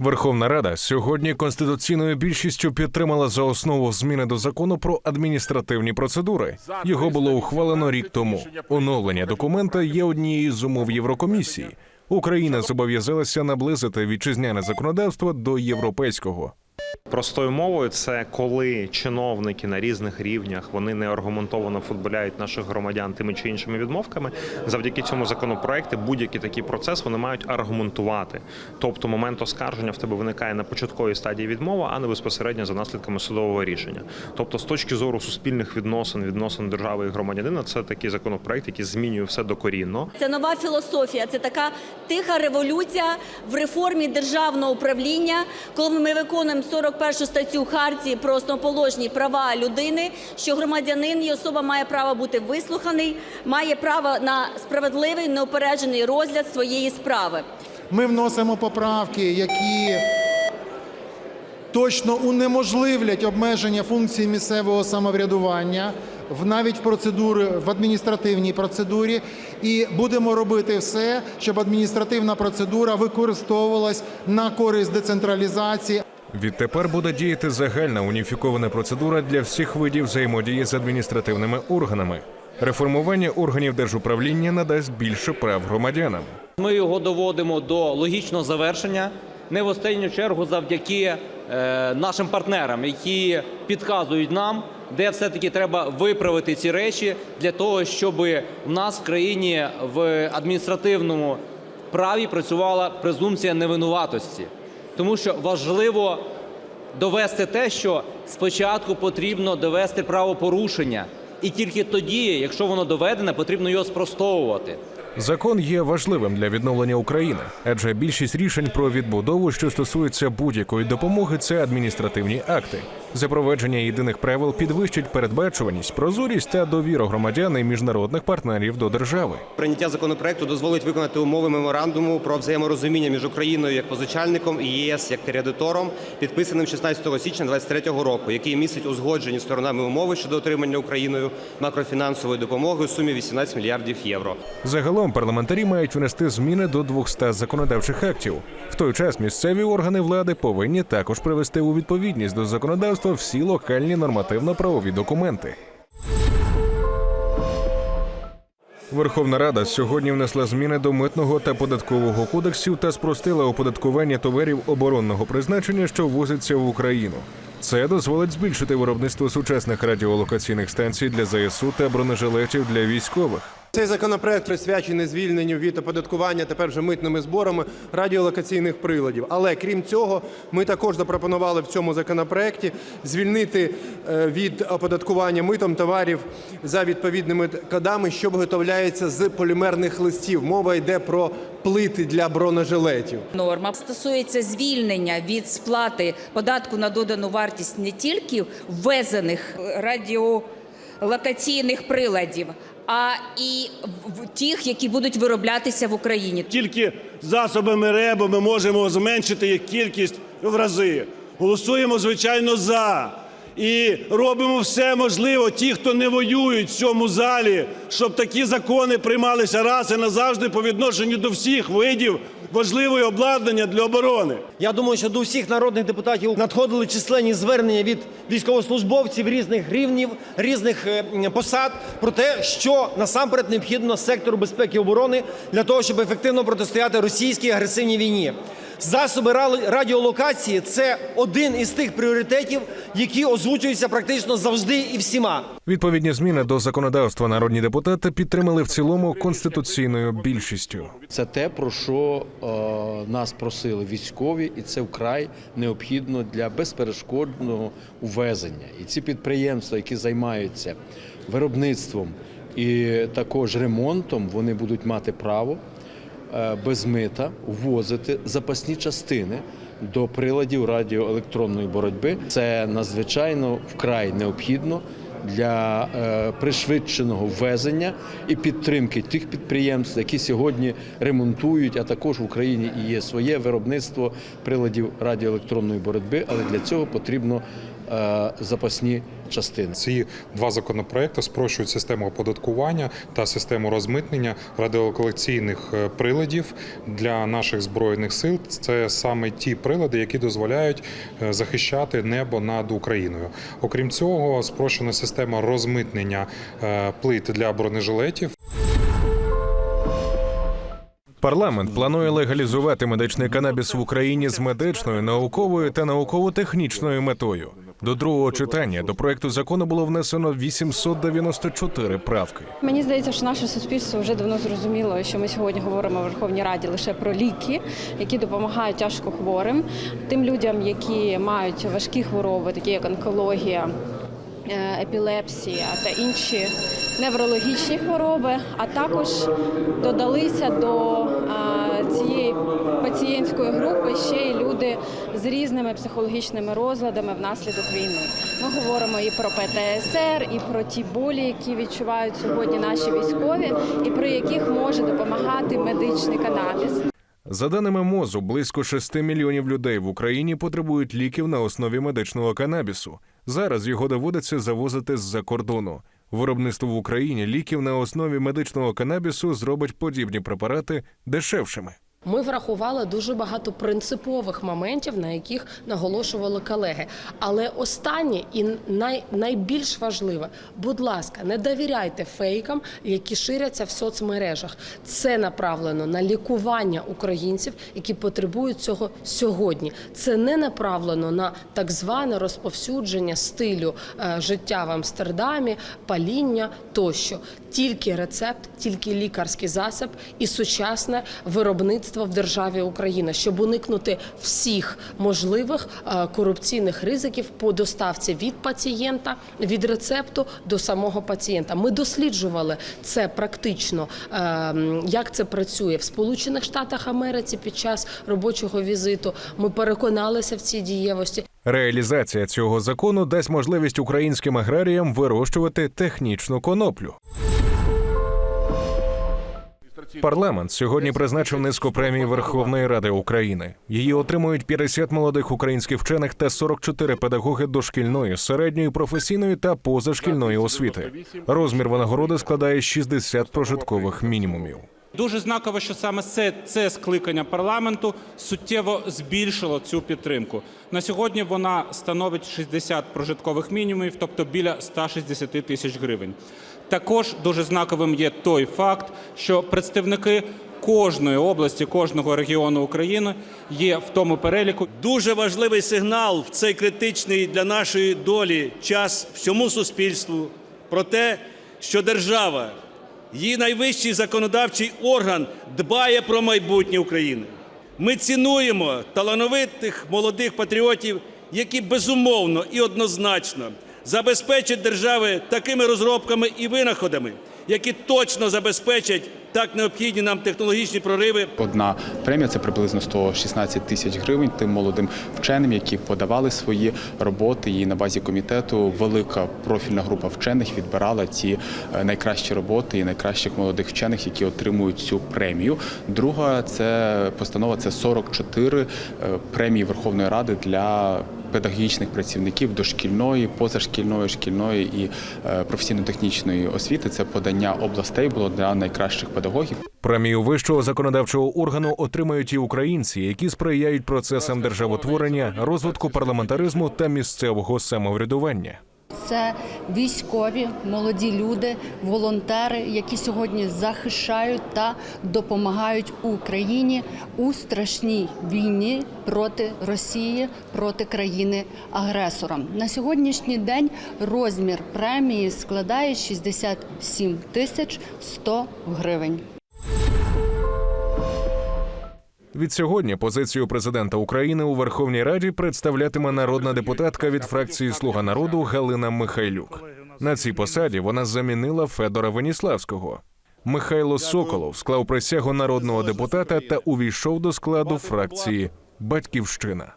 Верховна Рада сьогодні конституційною більшістю підтримала за основу зміни до закону про адміністративні процедури. Його було ухвалено рік тому. Оновлення документа є однією з умов Єврокомісії. Україна зобов'язалася наблизити вітчизняне законодавство до європейського. Простою мовою, це коли чиновники на різних рівнях вони не аргументовано футболяють наших громадян тими чи іншими відмовками. Завдяки цьому законопроекті будь-який такий процес вони мають аргументувати. Тобто момент оскарження в тебе виникає на початковій стадії відмови, а не безпосередньо за наслідками судового рішення. Тобто, з точки зору суспільних відносин, відносин держави і громадянина, це такий законопроект, який змінює все докорінно. Це нова філософія, це така тиха революція в реформі державного управління, коли ми виконуємо 41 статтю Хартії про основоположні права людини, що громадянин і особа має право бути вислуханий, має право на справедливий неупереджений розгляд своєї справи. Ми вносимо поправки, які точно унеможливлять обмеження функцій місцевого самоврядування в навіть в процедурі в адміністративній процедурі, і будемо робити все, щоб адміністративна процедура використовувалась на користь децентралізації. Відтепер буде діяти загальна уніфікована процедура для всіх видів взаємодії з адміністративними органами. Реформування органів держуправління надасть більше прав громадянам. Ми його доводимо до логічного завершення, не в останню чергу завдяки е, нашим партнерам, які підказують нам, де все-таки треба виправити ці речі для того, щоб в нас в країні в адміністративному праві працювала презумпція невинуватості. Тому що важливо довести те, що спочатку потрібно довести правопорушення, і тільки тоді, якщо воно доведене, потрібно його спростовувати. Закон є важливим для відновлення України, адже більшість рішень про відбудову, що стосується будь-якої допомоги, це адміністративні акти. Запровадження єдиних правил підвищить передбачуваність, прозорість та довіру громадян і міжнародних партнерів до держави. Прийняття законопроекту дозволить виконати умови меморандуму про взаєморозуміння між Україною як позичальником і ЄС як кредитором, підписаним 16 січня 2023 року, який містить узгоджені сторонами умови щодо отримання Україною макрофінансової допомоги у сумі 18 мільярдів євро. Загалом парламентарі мають внести зміни до 200 законодавчих актів. В той час місцеві органи влади повинні також привести у відповідність до законодавства всі локальні нормативно-правові документи. Верховна Рада сьогодні внесла зміни до митного та податкового кодексів та спростила оподаткування товарів оборонного призначення, що ввозяться в Україну. Це дозволить збільшити виробництво сучасних радіолокаційних станцій для ЗСУ та бронежилетів для військових. Цей законопроект присвячений звільненню від оподаткування тепер вже митними зборами радіолокаційних приладів. Але крім цього, ми також запропонували в цьому законопроекті звільнити е, від оподаткування митом товарів за відповідними кодами, що виготовляються з полімерних листів. Мова йде про плити для бронежилетів. Норма стосується звільнення від сплати податку на додану вартість не тільки ввезених радіолокаційних приладів, а і в- тих, які будуть вироблятися в Україні. Тільки засобами РЕБу ми можемо зменшити їх кількість в рази. Голосуємо, звичайно, за. І робимо все можливе, ті, хто не воюють в цьому залі, щоб такі закони приймалися раз і назавжди по відношенню до всіх видів важливого обладнання для оборони. Я думаю, що до всіх народних депутатів надходили численні звернення від військовослужбовців різних рівнів, різних е, посад про те, що насамперед необхідно сектору безпеки і оборони для того, щоб ефективно протистояти російській агресивній війні. Засоби радіолокації це один із тих пріоритетів, які озвучуються практично завжди і всіма. Відповідні зміни до законодавства народні депутати підтримали в цілому конституційною більшістю. Це те, про що е, нас просили військові, і це вкрай необхідно для безперешкодного увезення. І ці підприємства, які займаються виробництвом і також ремонтом, вони будуть мати право без мита ввозити запасні частини до приладів радіоелектронної боротьби. Це надзвичайно вкрай необхідно для е, пришвидшеного ввезення і підтримки тих підприємств, які сьогодні ремонтують, а також в Україні і є своє виробництво приладів радіоелектронної боротьби, але для цього потрібно е, запасні частини. Ці два законопроекти спрощують систему оподаткування та систему розмитнення радіолокаційних е, приладів для наших збройних сил. Це саме ті прилади, які дозволяють е, захищати небо над Україною. Окрім цього, спрощена система розмитнення е, плит для бронежилетів. Парламент планує легалізувати медичний канабіс в Україні з медичною, науковою та науково-технічною метою. До другого читання до проекту закону було внесено 894 правки. Мені здається, що наше суспільство вже давно зрозуміло, що ми сьогодні говоримо в Верховній Раді лише про ліки, які допомагають тяжко хворим, тим людям, які мають важкі хвороби, такі як онкологія, е, епілепсія та інші неврологічні хвороби, а також додалися до цієї пацієнтської групи ще й люди з різними психологічними розладами внаслідок війни. Ми говоримо і про ПТСР, і про ті болі, які відчувають сьогодні наші військові, і при яких може допомагати медичний канабіс. За даними МОЗу, близько 6 мільйонів людей в Україні потребують ліків на основі медичного канабісу. Зараз його доводиться завозити з-за кордону. Виробництво в Україні ліків на основі медичного канабісу зробить подібні препарати дешевшими. Ми врахували дуже багато принципових моментів, на яких наголошували колеги. Але останнє і най, найбільш важливе, будь ласка, не довіряйте фейкам, які ширяться в соцмережах. Це направлено на лікування українців, які потребують цього сьогодні. Це не направлено на так зване розповсюдження стилю е, життя в Амстердамі, паління тощо. Тільки рецепт, тільки лікарський засіб і сучасне виробництво в державі Україна, щоб уникнути всіх можливих е, корупційних ризиків по доставці від пацієнта, від рецепту до самого пацієнта. Ми досліджували це практично, е, як це працює в Сполучених Штатах Америці під час робочого візиту. Ми переконалися в цій дієвості. Реалізація цього закону дасть можливість українським аграріям вирощувати технічну коноплю. Парламент сьогодні призначив низку премій Верховної Ради України. Її отримують 50 молодих українських вчених та 44 педагоги дошкільної, середньої, професійної та позашкільної освіти. Розмір винагороди складає 60 прожиткових мінімумів. Дуже знаково, що саме це, це скликання парламенту суттєво збільшило цю підтримку. На сьогодні вона становить 60 прожиткових мінімумів, тобто біля 160 тисяч гривень. Також дуже знаковим є той факт, що представники кожної області, кожного регіону України є в тому переліку. Дуже важливий сигнал в цей критичний для нашої долі час всьому суспільству про те, що держава, її найвищий законодавчий орган дбає про майбутнє України. Ми цінуємо талановитих молодих патріотів, які безумовно і однозначно забезпечать держави такими розробками і винаходами, які точно забезпечать так необхідні нам технологічні прориви Одна премія це приблизно 116 тисяч гривень тим молодим вченим, які подавали свої роботи. І на базі комітету велика профільна група вчених відбирала ті е, найкращі роботи і найкращих молодих вчених, які отримують цю премію. Друга це постанова це 44 е, премії Верховної Ради для педагогічних працівників дошкільної, позашкільної, шкільної і е, професійно-технічної освіти. Це подання областей було для найкращих педагогів. Премію вищого законодавчого органу отримають і українці, які сприяють процесам державотворення, розвитку парламентаризму та місцевого самоврядування. Це військові, молоді люди, волонтери, які сьогодні захищають та допомагають Україні у страшній війні проти Росії, проти країни агресора. На сьогоднішній день розмір премії складає 67 тисяч 100 гривень. Відсьогодні позицію президента України у Верховній Раді представлятиме народна депутатка від фракції Слуга народу Галина Михайлюк. На цій посаді вона замінила Федора Веніславського. Михайло Соколов склав присягу народного депутата та увійшов до складу фракції Батьківщина.